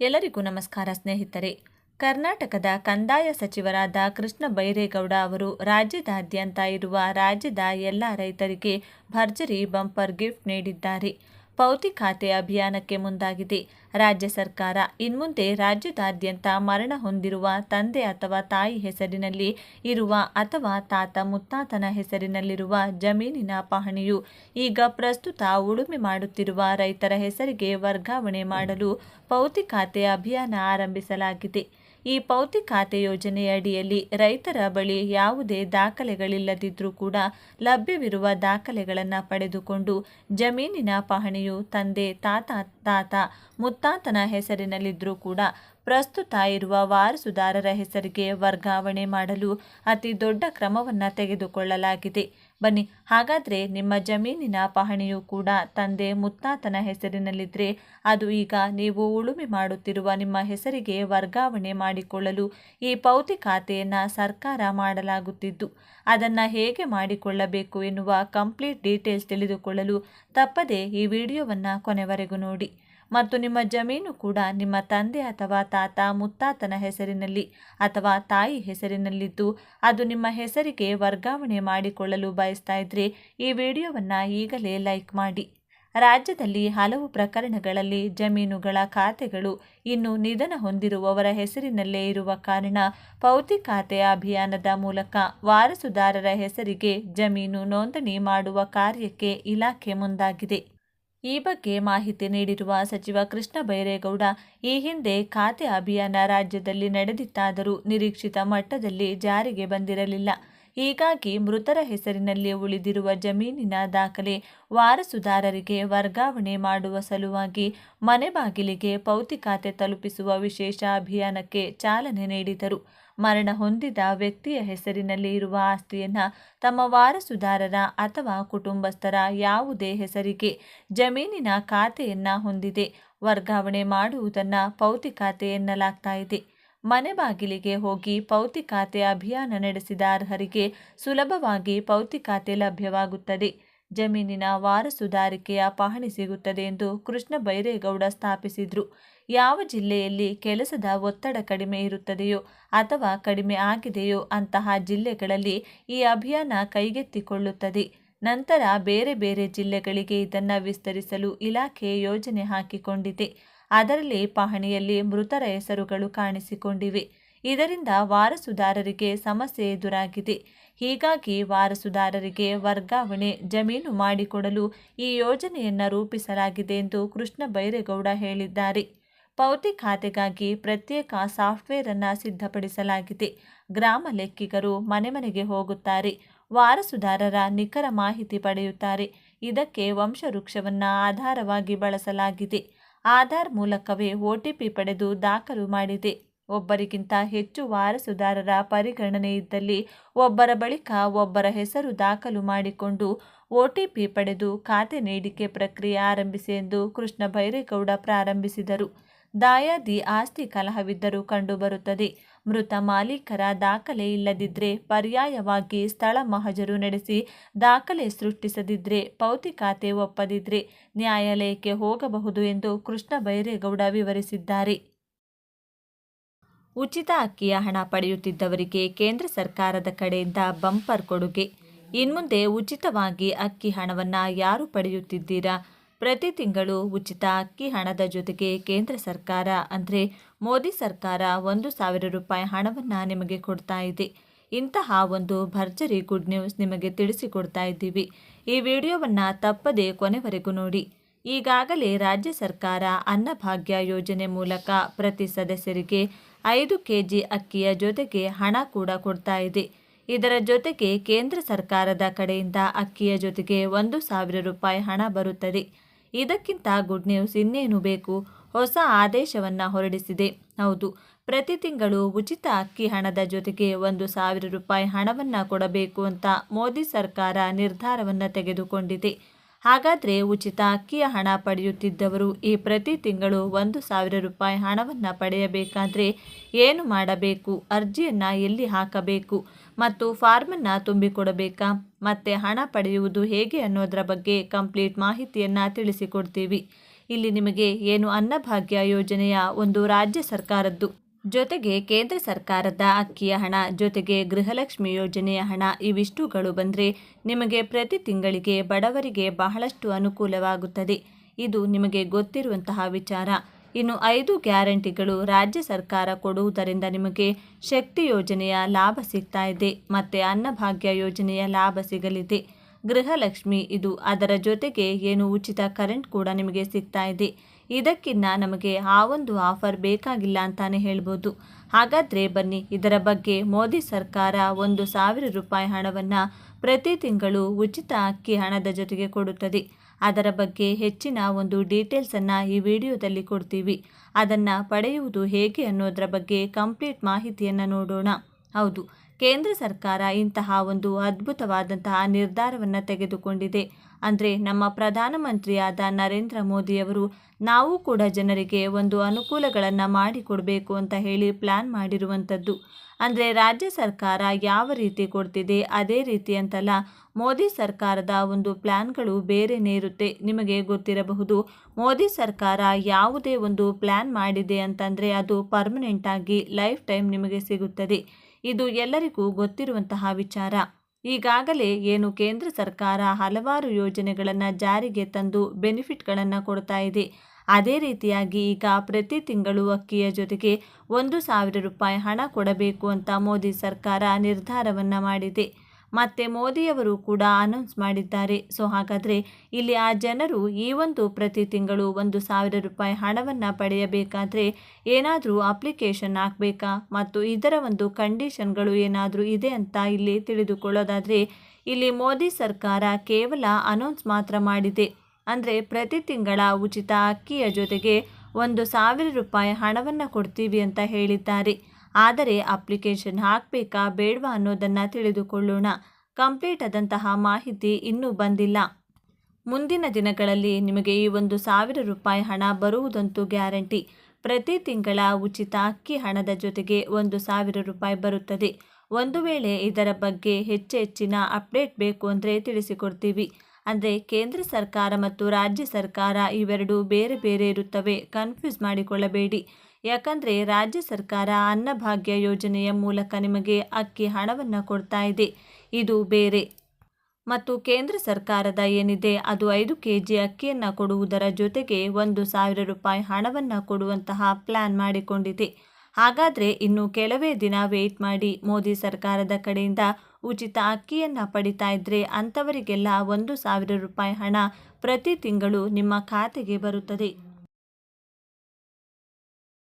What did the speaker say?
ಎಲ್ಲರಿಗೂ ನಮಸ್ಕಾರ ಸ್ನೇಹಿತರೆ. ಕರ್ನಾಟಕದ ಕಂದಾಯ ಸಚಿವರಾದ ಕೃಷ್ಣ ಬೈರೇಗೌಡ ಅವರು ರಾಜ್ಯದಾದ್ಯಂತ ಇರುವ ರಾಜ್ಯದ ಎಲ್ಲ ರೈತರಿಗೆ ಭರ್ಜರಿ ಬಂಪರ್ ಗಿಫ್ಟ್ ನೀಡಿದ್ದಾರೆ. ಪೌತಿ ಖಾತೆ ಅಭಿಯಾನಕ್ಕೆ ಮುಂದಾಗಿದೆ. ರಾಜ್ಯ ಸರ್ಕಾರ ಇನ್ಮುಂದೆ ರಾಜ್ಯದಾದ್ಯಂತ ಮರಣ ಹೊಂದಿರುವ ತಂದೆ ಅಥವಾ ತಾಯಿ ಹೆಸರಿನಲ್ಲಿ ಇರುವ ಅಥವಾ ತಾತ ಮುತ್ತಾತನ ಹೆಸರಿನಲ್ಲಿರುವ ಜಮೀನಿನ ಪಹಣಿಯು ಈಗ ಪ್ರಸ್ತುತ ಉಳುಮೆ ಮಾಡುತ್ತಿರುವ ರೈತರ ಹೆಸರಿಗೆ ವರ್ಗಾವಣೆ ಮಾಡಲು ಪೌತಿ ಖಾತೆ ಅಭಿಯಾನ ಆರಂಭಿಸಲಾಗಿದೆ. ಈ ಪೌತಿ ಖಾತೆ ಯೋಜನೆಯ ಅಡಿಯಲ್ಲಿ ರೈತರ ಬಳಿ ಯಾವುದೇ ದಾಖಲೆಗಳಿಲ್ಲದಿದ್ದರೂ ಕೂಡ ಲಭ್ಯವಿರುವ ದಾಖಲೆಗಳನ್ನು ಪಡೆದುಕೊಂಡು ಜಮೀನಿನ ಪಹಣಿಯು ತಂದೆ, ತಾತ ತಾತ ಮುತ್ತಾತನ ಹೆಸರಿನಲ್ಲಿದ್ದರೂ ಕೂಡ ಪ್ರಸ್ತುತ ಇರುವ ವಾರಸುದಾರರ ಹೆಸರಿಗೆ ವರ್ಗಾವಣೆ ಮಾಡಲು ಅತಿ ದೊಡ್ಡ ಕ್ರಮವನ್ನು ತೆಗೆದುಕೊಳ್ಳಲಾಗಿದೆ. ಬನ್ನಿ. ಹಾಗಾದರೆ ನಿಮ್ಮ ಜಮೀನಿನ ಪಹಣಿಯು ಕೂಡ ತಂದೆ ಮುತ್ತಾತನ ಹೆಸರಿನಲ್ಲಿದ್ದರೆ ಅದು ಈಗ ನೀವು ಉಳುಮೆ ಮಾಡುತ್ತಿರುವ ನಿಮ್ಮ ಹೆಸರಿಗೆ ವರ್ಗಾವಣೆ ಮಾಡಿಕೊಳ್ಳಲು ಈ ಪೌತಿ ಖಾತೆಯನ್ನು ಸರ್ಕಾರ ಮಾಡಲಾಗುತ್ತಿದ್ದು, ಅದನ್ನು ಹೇಗೆ ಮಾಡಿಕೊಳ್ಳಬೇಕು ಎನ್ನುವ ಕಂಪ್ಲೀಟ್ ಡೀಟೇಲ್ಸ್ ತಿಳಿದುಕೊಳ್ಳಲು ತಪ್ಪದೆ ಈ ವಿಡಿಯೋವನ್ನು ಕೊನೆವರೆಗೂ ನೋಡಿ. ಮತ್ತು ನಿಮ್ಮ ಜಮೀನು ಕೂಡ ನಿಮ್ಮ ತಂದೆ ಅಥವಾ ತಾತ ಮುತ್ತಾತನ ಹೆಸರಿನಲ್ಲಿ ಅಥವಾ ತಾಯಿ ಹೆಸರಿನಲ್ಲಿದ್ದು ಅದು ನಿಮ್ಮ ಹೆಸರಿಗೆ ವರ್ಗಾವಣೆ ಮಾಡಿಕೊಳ್ಳಲು ಬಯಸ್ತಾ ಇದ್ದರೆ ಈ ವಿಡಿಯೋವನ್ನು ಈಗಲೇ ಲೈಕ್ ಮಾಡಿ. ರಾಜ್ಯದಲ್ಲಿ ಹಲವು ಪ್ರಕರಣಗಳಲ್ಲಿ ಜಮೀನುಗಳ ಖಾತೆಗಳು ಇನ್ನು ನಿಧನ ಹೊಂದಿರುವವರ ಹೆಸರಿನಲ್ಲೇ ಇರುವ ಕಾರಣ ಪೌತಿ ಖಾತೆ ಅಭಿಯಾನದ ಮೂಲಕ ವಾರಸುದಾರರ ಹೆಸರಿಗೆ ಜಮೀನು ನೋಂದಣಿ ಮಾಡುವ ಕಾರ್ಯಕ್ಕೆ ಇಲಾಖೆ ಮುಂದಾಗಿದೆ. ಈ ಬಗ್ಗೆ ಮಾಹಿತಿ ನೀಡಿರುವ ಸಚಿವ ಕೃಷ್ಣ ಬೈರೇಗೌಡ, ಈ ಹಿಂದೆ ಖಾತೆ ಅಭಿಯಾನ ರಾಜ್ಯದಲ್ಲಿ ನಡೆದಿತ್ತಾದರೂ ನಿರೀಕ್ಷಿತ ಮಟ್ಟದಲ್ಲಿ ಜಾರಿಗೆ ಬಂದಿರಲಿಲ್ಲ. ಹೀಗಾಗಿ ಮೃತರ ಹೆಸರಿನಲ್ಲಿ ಉಳಿದಿರುವ ಜಮೀನಿನ ದಾಖಲೆ ವಾರಸುದಾರರಿಗೆ ವರ್ಗಾವಣೆ ಮಾಡುವ ಸಲುವಾಗಿ ಮನೆ ಬಾಗಿಲಿಗೆ ಪೌತಿ ಖಾತೆ ತಲುಪಿಸುವ ವಿಶೇಷ ಅಭಿಯಾನಕ್ಕೆ ಚಾಲನೆ ನೀಡಿದರು. ಮರಣ ಹೊಂದಿದ ವ್ಯಕ್ತಿಯ ಹೆಸರಿನಲ್ಲಿ ಇರುವ ಆಸ್ತಿಯನ್ನು ತಮ್ಮ ವಾರಸುದಾರರ ಅಥವಾ ಕುಟುಂಬಸ್ಥರ ಯಾವುದೇ ಹೆಸರಿಗೆ ಜಮೀನಿನ ಖಾತೆಯನ್ನು ಹೊಂದಿದೆ. ವರ್ಗಾವಣೆ ಮಾಡುವುದನ್ನು ಪೌತಿ ಖಾತೆ ಎನ್ನಲಾಗ್ತಾ ಇದೆ. ಮನೆ ಬಾಗಿಲಿಗೆ ಹೋಗಿ ಪೌತಿ ಖಾತೆ ಅಭಿಯಾನ ನಡೆಸಿದ ಅರ್ಹರಿಗೆ ಸುಲಭವಾಗಿ ಪೌತಿ ಖಾತೆ ಲಭ್ಯವಾಗುತ್ತದೆ. ಜಮೀನಿನ ವಾರಸುದಾರಿಕೆಯ ಪಹಣಿ ಸಿಗುತ್ತದೆ ಎಂದು ಕೃಷ್ಣ ಬೈರೇಗೌಡ ಸ್ಥಾಪಿಸಿದರು. ಯಾವ ಜಿಲ್ಲೆಯಲ್ಲಿ ಕೆಲಸದ ಒತ್ತಡ ಕಡಿಮೆ ಇರುತ್ತದೆಯೋ ಅಥವಾ ಕಡಿಮೆ ಆಗಿದೆಯೋ ಅಂತಹ ಜಿಲ್ಲೆಗಳಲ್ಲಿ ಈ ಅಭಿಯಾನ ಕೈಗೆತ್ತಿಕೊಳ್ಳುತ್ತದೆ. ನಂತರ ಬೇರೆ ಬೇರೆ ಜಿಲ್ಲೆಗಳಿಗೆ ಇದನ್ನು ವಿಸ್ತರಿಸಲು ಇಲಾಖೆ ಯೋಜನೆ ಹಾಕಿಕೊಂಡಿದೆ. ಅದರಲ್ಲಿ ಪಹಣಿಯಲ್ಲಿ ಮೃತರ ಹೆಸರುಗಳು ಕಾಣಿಸಿಕೊಂಡಿವೆ. ಇದರಿಂದ ವಾರಸುದಾರರಿಗೆ ಸಮಸ್ಯೆ ಎದುರಾಗಿದೆ. ಹೀಗಾಗಿ ವಾರಸುದಾರರಿಗೆ ವರ್ಗಾವಣೆ ಜಮೀನು ಮಾಡಿಕೊಡಲು ಈ ಯೋಜನೆಯನ್ನು ರೂಪಿಸಲಾಗಿದೆ ಎಂದು ಕೃಷ್ಣ ಬೈರೇಗೌಡ ಹೇಳಿದ್ದಾರೆ. ಪೌತಿ ಖಾತೆಗಾಗಿ ಪ್ರತ್ಯೇಕ ಸಾಫ್ಟ್ವೇರ್ ಅನ್ನು ಸಿದ್ಧಪಡಿಸಲಾಗಿದೆ. ಗ್ರಾಮ ಲೆಕ್ಕಿಗರು ಮನೆ ಮನೆಗೆ ಹೋಗುತ್ತಾರೆ. ವಾರಸುದಾರರ ನಿಖರ ಮಾಹಿತಿ ಪಡೆಯುತ್ತಾರೆ. ಇದಕ್ಕೆ ವಂಶವೃಕ್ಷವನ್ನು ಆಧಾರವಾಗಿ ಬಳಸಲಾಗಿದೆ. ಆಧಾರ್ ಮೂಲಕವೇ ಒ ಟಿ ಪಿ ಪಡೆದು ದಾಖಲು ಮಾಡಿದೆ. ಒಬ್ಬರಿಗಿಂತ ಹೆಚ್ಚು ವಾರಸುದಾರರ ಪರಿಗಣನೆ ಇದ್ದಲ್ಲಿ ಒಬ್ಬರ ಬಳಿಕ ಒಬ್ಬರ ಹೆಸರು ದಾಖಲು ಮಾಡಿಕೊಂಡು ಓಟಿಪಿ ಪಡೆದು ಖಾತೆ ನೀಡಿಕೆ ಪ್ರಕ್ರಿಯೆ ಆರಂಭಿಸಿ ಎಂದು ಕೃಷ್ಣ ಬೈರೇಗೌಡ ಪ್ರಾರಂಭಿಸಿದರು. ದಾಯಾದಿ ಆಸ್ತಿ ಕಲಹವಿದ್ದರೂ ಕಂಡುಬರುತ್ತದೆ. ಮೃತ ಮಾಲೀಕರ ದಾಖಲೆ ಇಲ್ಲದಿದ್ದರೆ ಪರ್ಯಾಯವಾಗಿ ಸ್ಥಳ ಮಹಜರು ನಡೆಸಿ ದಾಖಲೆ ಸೃಷ್ಟಿಸದಿದ್ದರೆ ಪೌತಿ ಖಾತೆ ಒಪ್ಪದಿದ್ದರೆ ನ್ಯಾಯಾಲಯಕ್ಕೆ ಹೋಗಬಹುದು ಎಂದು ಕೃಷ್ಣ ಬೈರೇಗೌಡ ವಿವರಿಸಿದ್ದಾರೆ. ಉಚಿತ ಅಕ್ಕಿಯ ಹಣ ಪಡೆಯುತ್ತಿದ್ದವರಿಗೆ ಕೇಂದ್ರ ಸರ್ಕಾರದ ಕಡೆಯಿಂದ ಬಂಪರ್ ಕೊಡುಗೆ. ಇನ್ಮುಂದೆ ಉಚಿತವಾಗಿ ಅಕ್ಕಿ ಹಣವನ್ನು ಯಾರು ಪಡೆಯುತ್ತಿದ್ದೀರಾ? ಪ್ರತಿ ತಿಂಗಳು ಉಚಿತ ಅಕ್ಕಿ ಹಣದ ಜೊತೆಗೆ ಕೇಂದ್ರ ಸರ್ಕಾರ, ಅಂದರೆ ಮೋದಿ ಸರ್ಕಾರ ಒಂದು ಸಾವಿರ ರೂಪಾಯಿ ಹಣವನ್ನು ನಿಮಗೆ ಕೊಡ್ತಾ ಇದೆ. ಇಂತಹ ಒಂದು ಭರ್ಜರಿ ಗುಡ್ ನ್ಯೂಸ್ ನಿಮಗೆ ತಿಳಿಸಿಕೊಡ್ತಾ ಇದ್ದೀವಿ. ಈ ವಿಡಿಯೋವನ್ನು ತಪ್ಪದೆ ಕೊನೆವರೆಗೂ ನೋಡಿ. ಈಗಾಗಲೇ ರಾಜ್ಯ ಸರ್ಕಾರ ಅನ್ನಭಾಗ್ಯ ಯೋಜನೆ ಮೂಲಕ ಪ್ರತಿ ಸದಸ್ಯರಿಗೆ ಐದು ಕೆ ಜಿ ಅಕ್ಕಿಯ ಜೊತೆಗೆ ಹಣ ಕೂಡ ಕೊಡ್ತಾ ಇದೆ. ಇದರ ಜೊತೆಗೆ ಕೇಂದ್ರ ಸರ್ಕಾರದ ಕಡೆಯಿಂದ ಅಕ್ಕಿಯ ಜೊತೆಗೆ ಒಂದು ಸಾವಿರ ರೂಪಾಯಿ ಹಣ ಬರುತ್ತದೆ. ಇದಕ್ಕಿಂತ ಗುಡ್ ನ್ಯೂಸ್ ಇನ್ನೇನು ಬೇಕು? ಹೊಸ ಆದೇಶವನ್ನು ಹೊರಡಿಸಿದೆ. ಹೌದು, ಪ್ರತಿ ತಿಂಗಳು ಉಚಿತ ಅಕ್ಕಿ ಹಣದ ಜೊತೆಗೆ ಒಂದು ಸಾವಿರ ರೂಪಾಯಿ ಹಣವನ್ನು ಕೊಡಬೇಕು ಅಂತ ಮೋದಿ ಸರ್ಕಾರ ನಿರ್ಧಾರವನ್ನು ತೆಗೆದುಕೊಂಡಿದೆ. ಹಾಗಾದರೆ ಉಚಿತ ಅಕ್ಕಿಯ ಹಣ ಪಡೆಯುತ್ತಿದ್ದವರು ಈ ಪ್ರತಿ ತಿಂಗಳು ಒಂದು ಸಾವಿರ ರೂಪಾಯಿ ಹಣವನ್ನು ಪಡೆಯಬೇಕಾದರೆ ಏನು ಮಾಡಬೇಕು? ಅರ್ಜಿಯನ್ನು ಎಲ್ಲಿ ಹಾಕಬೇಕು? ಮತ್ತು ಫಾರ್ಮನ್ನು ತುಂಬಿಕೊಡಬೇಕಾ? ಮತ್ತು ಹಣ ಪಡೆಯುವುದು ಹೇಗೆ ಅನ್ನೋದರ ಬಗ್ಗೆ ಕಂಪ್ಲೀಟ್ ಮಾಹಿತಿಯನ್ನು ತಿಳಿಸಿಕೊಡ್ತೀವಿ. ಇಲ್ಲಿ ನಿಮಗೆ ಏನು ಅನ್ನಭಾಗ್ಯ ಯೋಜನೆಯ ಒಂದು ರಾಜ್ಯ ಸರ್ಕಾರದ್ದು. ಜೊತೆಗೆ ಕೇಂದ್ರ ಸರ್ಕಾರದ ಅಕ್ಕಿಯ ಹಣ, ಜೊತೆಗೆ ಗೃಹಲಕ್ಷ್ಮಿ ಯೋಜನೆಯ ಹಣ ಇವಿಷ್ಟುಗಳು ಬಂದರೆ ನಿಮಗೆ ಪ್ರತಿ ತಿಂಗಳಿಗೆ ಬಡವರಿಗೆ ಬಹಳಷ್ಟು ಅನುಕೂಲವಾಗುತ್ತದೆ. ಇದು ನಿಮಗೆ ಗೊತ್ತಿರುವಂತಹ ವಿಚಾರ. ಇನ್ನು ಐದು ಗ್ಯಾರಂಟಿಗಳು ರಾಜ್ಯ ಸರ್ಕಾರ ಕೊಡುವುದರಿಂದ ನಿಮಗೆ ಶಕ್ತಿ ಯೋಜನೆಯ ಲಾಭ ಸಿಗ್ತಾ ಇದೆ, ಮತ್ತು ಅನ್ನಭಾಗ್ಯ ಯೋಜನೆಯ ಲಾಭ ಸಿಗಲಿದೆ. ಗೃಹಲಕ್ಷ್ಮಿ, ಇದು ಅದರ ಜೊತೆಗೆ ಏನು ಉಚಿತ ಕರೆಂಟ್ ಕೂಡ ನಿಮಗೆ ಸಿಗ್ತಾ ಇದೆ. ಇದಕ್ಕಿನ್ನ ನಮಗೆ ಆ ಒಂದು ಆಫರ್ ಬೇಕಾಗಿಲ್ಲ ಅಂತಾನೆ ಹೇಳ್ಬೋದು. ಹಾಗಾದರೆ ಬನ್ನಿ, ಇದರ ಬಗ್ಗೆ ಮೋದಿ ಸರ್ಕಾರ ಒಂದು ಸಾವಿರ ರೂಪಾಯಿ ಹಣವನ್ನು ಪ್ರತಿ ತಿಂಗಳು ಉಚಿತ ಅಕ್ಕಿ ಹಣದ ಜೊತೆಗೆ ಕೊಡುತ್ತದೆ. ಅದರ ಬಗ್ಗೆ ಹೆಚ್ಚಿನ ಒಂದು ಡೀಟೇಲ್ಸನ್ನು ಈ ವಿಡಿಯೋದಲ್ಲಿ ಕೊಡ್ತೀವಿ. ಅದನ್ನು ಪಡೆಯುವುದು ಹೇಗೆ ಅನ್ನೋದರ ಬಗ್ಗೆ ಕಂಪ್ಲೀಟ್ ಮಾಹಿತಿಯನ್ನು ನೋಡೋಣ. ಹೌದು, ಕೇಂದ್ರ ಸರ್ಕಾರ ಇಂತಹ ಒಂದು ಅದ್ಭುತವಾದಂತಹ ನಿರ್ಧಾರವನ್ನು ತೆಗೆದುಕೊಂಡಿದೆ. ಅಂದರೆ ನಮ್ಮ ಪ್ರಧಾನಮಂತ್ರಿಯಾದ ನರೇಂದ್ರ ಮೋದಿಯವರು, ನಾವು ಕೂಡ ಜನರಿಗೆ ಒಂದು ಅನುಕೂಲಗಳನ್ನು ಮಾಡಿಕೊಡಬೇಕು ಅಂತ ಹೇಳಿ ಪ್ಲ್ಯಾನ್ ಮಾಡಿರುವಂಥದ್ದು. ಅಂದರೆ ರಾಜ್ಯ ಸರ್ಕಾರ ಯಾವ ರೀತಿ ಕೊಡ್ತಿದೆ ಅದೇ ರೀತಿ ಅಂತಲ್ಲ, ಮೋದಿ ಸರ್ಕಾರದ ಒಂದು ಪ್ಲ್ಯಾನ್ಗಳು ಬೇರೆನೇ ಇರುತ್ತೆ. ನಿಮಗೆ ಗೊತ್ತಿರಬಹುದು, ಮೋದಿ ಸರ್ಕಾರ ಯಾವುದೇ ಒಂದು ಪ್ಲ್ಯಾನ್ ಮಾಡಿದೆ ಅಂತಂದರೆ ಅದು ಪರ್ಮನೆಂಟಾಗಿ ಲೈಫ್ ಟೈಮ್ ನಿಮಗೆ ಸಿಗುತ್ತದೆ. ಇದು ಎಲ್ಲರಿಗೂ ಗೊತ್ತಿರುವಂತಹ ವಿಚಾರ. ಈಗಾಗಲೇ ಏನು ಕೇಂದ್ರ ಸರ್ಕಾರ ಹಲವಾರು ಯೋಜನೆಗಳನ್ನು ಜಾರಿಗೆ ತಂದು ಬೆನಿಫಿಟ್ಗಳನ್ನು ಕೊಡ್ತಾ ಇದೆ. ಅದೇ ರೀತಿಯಾಗಿ ಈಗ ಪ್ರತಿ ತಿಂಗಳು ಅಕ್ಕಿಯ ಜೊತೆಗೆ ಒಂದು ಸಾವಿರ ರೂಪಾಯಿ ಹಣ ಕೊಡಬೇಕು ಅಂತ ಮೋದಿ ಸರ್ಕಾರ ನಿರ್ಧಾರವನ್ನು ಮಾಡಿದೆ. ಮತ್ತು ಮೋದಿಯವರು ಕೂಡ ಅನೌನ್ಸ್ ಮಾಡಿದ್ದಾರೆ. ಸೊ ಹಾಗಾದರೆ ಇಲ್ಲಿ ಆ ಜನರು ಈ ಒಂದು ಪ್ರತಿ ತಿಂಗಳು ಒಂದು ಸಾವಿರ ರೂಪಾಯಿ ಹಣವನ್ನು ಪಡೆಯಬೇಕಾದರೆ ಏನಾದರೂ ಅಪ್ಲಿಕೇಶನ್ ಹಾಕಬೇಕಾ? ಮತ್ತು ಇದರ ಒಂದು ಕಂಡೀಷನ್ಗಳು ಏನಾದರೂ ಇದೆ ಅಂತ ಇಲ್ಲಿ ತಿಳಿದುಕೊಳ್ಳೋದಾದರೆ, ಇಲ್ಲಿ ಮೋದಿ ಸರ್ಕಾರ ಕೇವಲ ಅನೌನ್ಸ್ ಮಾತ್ರ ಮಾಡಿದೆ. ಅಂದರೆ ಪ್ರತಿ ತಿಂಗಳ ಉಚಿತ ಅಕ್ಕಿಯ ಜೊತೆಗೆ ಒಂದು ಸಾವಿರ ರೂಪಾಯಿ ಹಣವನ್ನು ಕೊಡ್ತೀವಿ ಅಂತ ಹೇಳಿದ್ದಾರೆ. ಆದರೆ ಅಪ್ಲಿಕೇಶನ್ ಹಾಕಬೇಕಾ ಬೇಡವಾ ಅನ್ನೋದನ್ನು ತಿಳಿದುಕೊಳ್ಳೋಣ. ಕಂಪ್ಲೀಟ್ ಆದಂತಹ ಮಾಹಿತಿ ಇನ್ನೂ ಬಂದಿಲ್ಲ. ಮುಂದಿನ ದಿನಗಳಲ್ಲಿ ನಿಮಗೆ ಈ ಒಂದು ಸಾವಿರ ರೂಪಾಯಿ ಹಣ ಬರುವುದಂತೂ ಗ್ಯಾರಂಟಿ. ಪ್ರತಿ ತಿಂಗಳ ಉಚಿತ ಅಕ್ಕಿ ಹಣದ ಜೊತೆಗೆ ಒಂದು ಸಾವಿರ ರೂಪಾಯಿ ಬರುತ್ತದೆ. ಒಂದು ವೇಳೆ ಇದರ ಬಗ್ಗೆ ಹೆಚ್ಚು ಹೆಚ್ಚಿನ ಅಪ್ಡೇಟ್ ಬೇಕು ಅಂದರೆ ತಿಳಿಸಿಕೊಡ್ತೀವಿ. ಅಂದರೆ ಕೇಂದ್ರ ಸರ್ಕಾರ ಮತ್ತು ರಾಜ್ಯ ಸರ್ಕಾರ ಇವೆರಡೂ ಬೇರೆ ಬೇರೆ ಇರುತ್ತವೆ. ಕನ್ಫ್ಯೂಸ್ ಮಾಡಿಕೊಳ್ಳಬೇಡಿ. ಯಾಕಂದರೆ ರಾಜ್ಯ ಸರ್ಕಾರ ಅನ್ನಭಾಗ್ಯ ಯೋಜನೆಯ ಮೂಲಕ ನಿಮಗೆ ಅಕ್ಕಿ ಹಣವನ್ನು ಕೊಡ್ತಾ ಇದೆ. ಇದು ಬೇರೆ. ಮತ್ತು ಕೇಂದ್ರ ಸರ್ಕಾರದ ಏನಿದೆ, ಅದು ಐದು ಕೆ ಜಿ ಅಕ್ಕಿಯನ್ನು ಕೊಡುವುದರ ಜೊತೆಗೆ ಒಂದು ಸಾವಿರ ರೂಪಾಯಿ ಹಣವನ್ನು ಕೊಡುವಂತಹ ಪ್ಲ್ಯಾನ್ ಮಾಡಿಕೊಂಡಿದೆ. ಹಾಗಾದರೆ ಇನ್ನು ಕೆಲವೇ ದಿನ ವೇಟ್ ಮಾಡಿ ಮೋದಿ ಸರ್ಕಾರದ ಕಡೆಯಿಂದ ಉಚಿತ ಅಕ್ಕಿಯನ್ನು ಪಡಿತಾ ಇದ್ದರೆ ಅಂಥವರಿಗೆಲ್ಲ ಒಂದು ಸಾವಿರ ರೂಪಾಯಿ ಹಣ ಪ್ರತಿ ತಿಂಗಳು ನಿಮ್ಮ ಖಾತೆಗೆ ಬರುತ್ತದೆ.